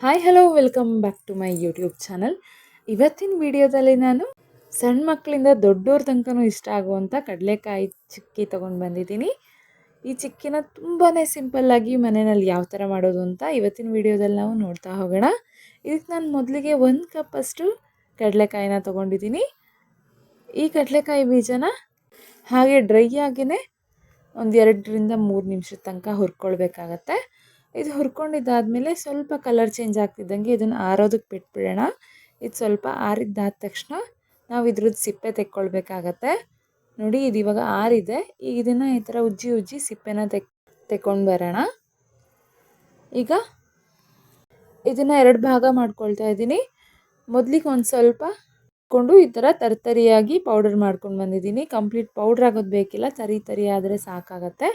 Hi hello welcome back to my YouTube channel ಇವತ್ತಿನ ವಿಡಿಯೋದಲ್ಲಿ ನಾನು ಸಣ್ಣ ಮಕ್ಕಳಿಂದ ದೊಡ್ಡವ್ರ ತನಕನೂ ಇಷ್ಟ ಆಗುವಂಥ ಕಡಲೆಕಾಯಿ ಚಿಕ್ಕಿ ತೊಗೊಂಡು ಬಂದಿದ್ದೀನಿ. ಈ ಚಿಕ್ಕಿನ ತುಂಬಾ ಸಿಂಪಲ್ಲಾಗಿ ಮನೆಯಲ್ಲಿ ಯಾವ ಥರ ಮಾಡೋದು ಅಂತ ಇವತ್ತಿನ ವಿಡಿಯೋದಲ್ಲಿ ನಾವು ನೋಡ್ತಾ ಹೋಗೋಣ. ಇದಕ್ಕೆ ನಾನು ಮೊದಲಿಗೆ ಒಂದು ಕಪ್ಪಷ್ಟು ಕಡಲೆಕಾಯಿನ ತೊಗೊಂಡಿದ್ದೀನಿ. ಈ ಕಡಲೆಕಾಯಿ ಬೀಜನ ಹಾಗೆ ಡ್ರೈ ಆಗಿಯೇ ಒಂದು ಎರಡರಿಂದ ಮೂರು ನಿಮಿಷದ ತನಕ ಹುರ್ಕೊಳ್ಬೇಕಾಗತ್ತೆ. ಇದು ಹುರ್ಕೊಂಡಿದ್ದಾದಮೇಲೆ ಸ್ವಲ್ಪ ಕಲರ್ ಚೇಂಜ್ ಆಗ್ತಿದ್ದಂಗೆ ಇದನ್ನು ಆರೋದಕ್ಕೆ ಬಿಟ್ಬಿಡೋಣ. ಇದು ಸ್ವಲ್ಪ ಆರಿದ್ದಾದ ತಕ್ಷಣ ನಾವು ಇದ್ರದ್ದು ಸಿಪ್ಪೆ ತೆಕ್ಕೊಳ್ಬೇಕಾಗತ್ತೆ. ನೋಡಿ ಇದು ಇವಾಗ ಆರಿದೆ. ಈಗ ಇದನ್ನು ಈ ಥರ ಉಜ್ಜಿ ಉಜ್ಜಿ ಸಿಪ್ಪೆನ ತೆಕ್, ತೆಕ್ಕೊಂಡು ಬರೋಣ. ಈಗ ಇದನ್ನು ಎರಡು ಭಾಗ ಮಾಡ್ಕೊಳ್ತಾ ಇದ್ದೀನಿ. ಮೊದಲಿಗೆ ಒಂದು ಸ್ವಲ್ಪ ಕೊಂಡು ಈ ಥರ ತರ್ತರಿಯಾಗಿ ಪೌಡರ್ ಮಾಡ್ಕೊಂಡು ಬಂದಿದ್ದೀನಿ. ಕಂಪ್ಲೀಟ್ ಪೌಡ್ರ್ ಆಗೋದು ಬೇಕಿಲ್ಲ. ತರಿ ತರಿ ಆದರೆ ಸಾಕಾಗತ್ತೆ.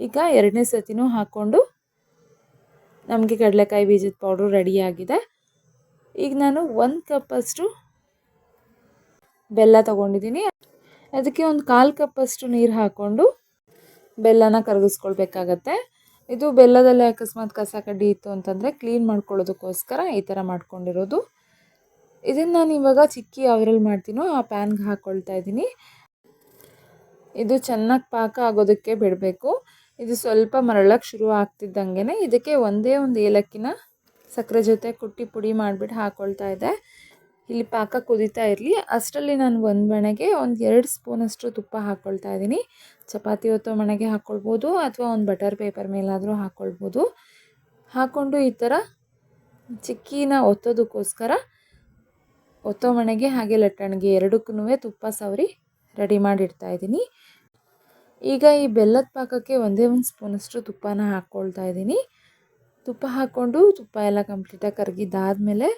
ಈಗ ಎರಡನೇ ಸತಿನೂ ಹಾಕ್ಕೊಂಡು ನಮಗೆ ಕಡಲೆಕಾಯಿ ಬೀಜದ ಪೌಡ್ರು ರೆಡಿಯಾಗಿದೆ ಈಗ ನಾನು ಒಂದು ಕಪ್ಪಷ್ಟು ಬೆಲ್ಲ ತಗೊಂಡಿದ್ದೀನಿ. ಅದಕ್ಕೆ ಒಂದು ಕಾಲು ಕಪ್ಪಷ್ಟು ನೀರು ಹಾಕ್ಕೊಂಡು ಬೆಲ್ಲನ ಕರಗಿಸ್ಕೊಳ್ಬೇಕಾಗತ್ತೆ. ಇದು ಬೆಲ್ಲದಲ್ಲಿ ಅಕಸ್ಮಾತ್ ಕಸ ಕಡ್ಡಿ ಇತ್ತು ಅಂತಂದರೆ ಕ್ಲೀನ್ ಮಾಡ್ಕೊಳ್ಳೋದಕ್ಕೋಸ್ಕರ ಈ ಥರ ಮಾಡ್ಕೊಂಡಿರೋದು. ಇದನ್ನು ನಾನು ಇವಾಗ ಚಿಕ್ಕಿ ಅವರಲ್ಲಿ ಮಾಡ್ತೀನೋ ಆ ಪ್ಯಾನ್ಗೆ ಹಾಕ್ಕೊಳ್ತಾ ಇದ್ದೀನಿ. ಇದು ಚೆನ್ನಾಗಿ ಪಾಕ ಆಗೋದಕ್ಕೆ ಬಿಡಬೇಕು. ಇದು ಸ್ವಲ್ಪ ಮರಳಕ್ಕೆ ಶುರು ಆಗ್ತಿದ್ದಂಗೆ ಇದಕ್ಕೆ ಒಂದೇ ಒಂದು ಏಲಕ್ಕಿನ ಸಕ್ಕರೆ ಜೊತೆ ಕುಟ್ಟಿ ಪುಡಿ ಮಾಡಿಬಿಟ್ಟು ಹಾಕ್ಕೊಳ್ತಾ ಇದ್ದೆ ಇಲ್ಲಿ ಪಾಕ ಕುದೀತಾ ಇರಲಿ. ಅಷ್ಟರಲ್ಲಿ ನಾನು ಒಂದು ಮಣೆಗೆ ಒಂದು ಎರಡು ಸ್ಪೂನಷ್ಟು ತುಪ್ಪ ಹಾಕ್ಕೊಳ್ತಾ ಇದ್ದೀನಿ ಚಪಾತಿ ಹೊತ್ತು ಮಣೆಗೆ ಹಾಕ್ಕೊಳ್ಬೋದು ಅಥವಾ ಒಂದು ಬಟರ್ ಪೇಪರ್ ಮೇಲಾದರೂ ಹಾಕ್ಕೊಳ್ಬೋದು ಹಾಕ್ಕೊಂಡು ಈ ಥರ ಚಿಕ್ಕಿನ ಒತ್ತೋದಕ್ಕೋಸ್ಕರ ಒತ್ತೋ ಮಣೆಗೆ ಹಾಗೆ ಲಟ್ಟಣಿಗೆ ಎರಡಕ್ಕೂ ತುಪ್ಪ ಸವರಿ ರೆಡಿ ಮಾಡಿಡ್ತಾ ಇದ್ದೀನಿ ಈಗ ಈ ಬೆಲ್ಲದ ಪಾಕಕ್ಕೆ ಒಂದೇ ಒಂದು ಸ್ಪೂನಷ್ಟು ತುಪ್ಪನ ಹಾಕ್ಕೊಳ್ತಾ ಇದ್ದೀನಿ. ತುಪ್ಪ ಹಾಕ್ಕೊಂಡು ತುಪ್ಪ ಎಲ್ಲ ಕಂಪ್ಲೀಟಾಗಿ ಕರಗಿದ್ದಾದಮೇಲೆ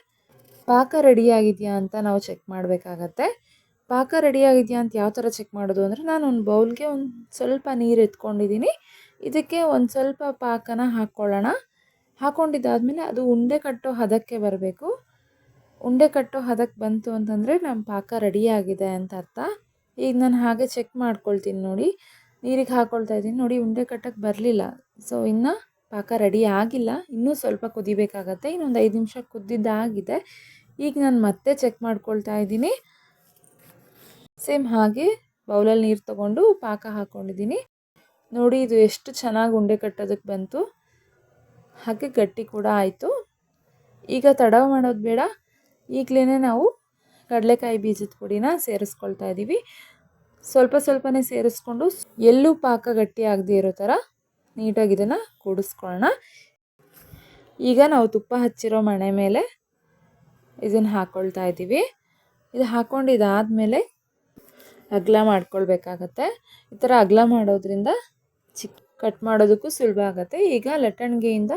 ಪಾಕ ರೆಡಿಯಾಗಿದೆಯಾ ಅಂತ ನಾವು ಚೆಕ್ ಮಾಡಬೇಕಾಗತ್ತೆ. ಪಾಕ ರೆಡಿಯಾಗಿದೆಯಾ ಅಂತ ಯಾವ ಥರ ಚೆಕ್ ಮಾಡೋದು ಅಂದರೆ ನಾನು ಒಂದು ಬೌಲ್ಗೆ ಒಂದು ಸ್ವಲ್ಪ ನೀರು ಎತ್ಕೊಂಡಿದ್ದೀನಿ. ಇದಕ್ಕೆ ಒಂದು ಸ್ವಲ್ಪ ಪಾಕನ ಹಾಕ್ಕೊಳ್ಳೋಣ. ಹಾಕ್ಕೊಂಡಿದ್ದಾದಮೇಲೆ ಅದು ಉಂಡೆ ಕಟ್ಟೋ ಹದಕ್ಕೆ ಬರಬೇಕು. ಉಂಡೆ ಕಟ್ಟೋ ಹದಕ್ಕೆ ಬಂತು ಅಂತಂದರೆ ನಮ್ಮ ಪಾಕ ರೆಡಿಯಾಗಿದೆ ಅಂತ ಅರ್ಥ. ಈಗ ನಾನು ಹಾಗೆ ಚೆಕ್ ಮಾಡ್ಕೊಳ್ತೀನಿ ನೋಡಿ. ನೀರಿಗೆ ಹಾಕ್ಕೊಳ್ತಾ ಇದ್ದೀನಿ. ನೋಡಿ, ಉಂಡೆ ಕಟ್ಟಕ್ಕೆ ಬರಲಿಲ್ಲ. ಸೊ ಇನ್ನು ಪಾಕ ರೆಡಿ ಆಗಿಲ್ಲ. ಇನ್ನೂ ಸ್ವಲ್ಪ ಕುದಿಬೇಕಾಗತ್ತೆ. ಇನ್ನೊಂದು ಐದು ನಿಮಿಷ ಕುದ್ದಿದ್ದಾಗಿದೆ. ಈಗ ನಾನು ಮತ್ತೆ ಚೆಕ್ ಮಾಡ್ಕೊಳ್ತಾ ಇದ್ದೀನಿ. ಸೇಮ್ ಹಾಗೆ ಬೌಲಲ್ಲಿ ನೀರು ತೊಗೊಂಡು ಪಾಕ ಹಾಕ್ಕೊಂಡಿದ್ದೀನಿ ನೋಡಿ, ಇದು ಎಷ್ಟು ಚೆನ್ನಾಗಿ ಉಂಡೆ ಕಟ್ಟೋದಕ್ಕೆ ಬಂತು. ಹಾಗೆ ಗಟ್ಟಿ ಕೂಡ ಆಯಿತು. ಈಗ ತಡ ಮಾಡೋದು ಬೇಡ. ಈಗಲೇ ನಾವು ಕಡಲೆಕಾಯಿ ಬೀಜದ ಪುಡಿನ ಸೇರಿಸ್ಕೊಳ್ತಾ ಇದ್ದೀವಿ ಸ್ವಲ್ಪ ಸ್ವಲ್ಪನೇ ಸೇರಿಸ್ಕೊಂಡು ಎಲ್ಲೂ ಪಾಕ ಗಟ್ಟಿ ಆಗದೆ ಇರೋ ಥರ ನೀಟಾಗಿ ಇದನ್ನು ಕೂಡಿಸ್ಕೊಳ್ಳೋಣ. ಈಗ ನಾವು ತುಪ್ಪ ಹಚ್ಚಿರೋ ಮಣೆ ಮೇಲೆ ಇದನ್ನು ಹಾಕ್ಕೊಳ್ತಾ ಇದ್ದೀವಿ. ಇದು ಹಾಕ್ಕೊಂಡಿದ್ದಾದಮೇಲೆ ಅಗಲ ಮಾಡ್ಕೊಳ್ಬೇಕಾಗತ್ತೆ. ಈ ಥರ ಅಗಲ ಮಾಡೋದ್ರಿಂದ ಚಿಕ್ಕ ಕಟ್ ಮಾಡೋದಕ್ಕೂ ಸುಲಭ ಆಗುತ್ತೆ. ಈಗ ಲಟ್ಟಣಿಗೆಯಿಂದ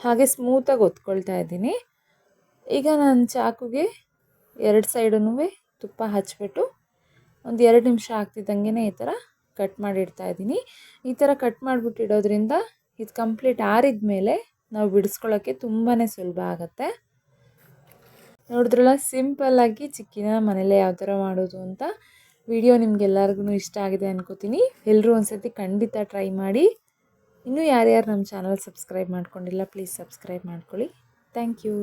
ಹಾಗೆ ಸ್ಮೂತಾಗಿ ಒತ್ಕೊಳ್ತಾ ಇದ್ದೀನಿ. ಈಗ ನಾನು ಚಾಕುಗೆ ಎರಡು ಸೈಡೂ ತುಪ್ಪ ಹಚ್ಬಿಟ್ಟು ಒಂದು ಎರಡು ನಿಮಿಷ ಆಗ್ತಿದ್ದಂಗೆ ಈ ಥರ ಕಟ್ ಮಾಡಿಡ್ತಾ ಇದ್ದೀನಿ. ಈ ಥರ ಕಟ್ ಮಾಡಿಬಿಟ್ಟು ಇಡೋದ್ರಿಂದ ಇದು ಕಂಪ್ಲೀಟ್ ಆರಿದ ಮೇಲೆ ನಾವು ಬಿಡಿಸ್ಕೊಳ್ಳೋಕ್ಕೆ ತುಂಬಾ ಸುಲಭ ಆಗುತ್ತೆ. ನೋಡಿದ್ರಲ್ಲ ಸಿಂಪಲ್ಲಾಗಿ ಚಿಕ್ಕಿನ ಮನೇಲೆ ಯಾವ ಥರ ಮಾಡೋದು ಅಂತ ವಿಡಿಯೋ ನಿಮ್ಗೆಲ್ಲರಿಗೂ ಇಷ್ಟ ಆಗಿದೆ ಅನ್ಕೋತೀನಿ. ಎಲ್ಲರೂ ಒಂದ್ಸತಿ ಖಂಡಿತ ಟ್ರೈ ಮಾಡಿ. ಇನ್ನೂ ಯಾರ್ಯಾರು ನಮ್ಮ ಚಾನಲ್ ಸಬ್ಸ್ಕ್ರೈಬ್ ಮಾಡ್ಕೊಂಡಿಲ್ಲ, ಪ್ಲೀಸ್ ಸಬ್ಸ್ಕ್ರೈಬ್ ಮಾಡ್ಕೊಳ್ಳಿ. Thank you.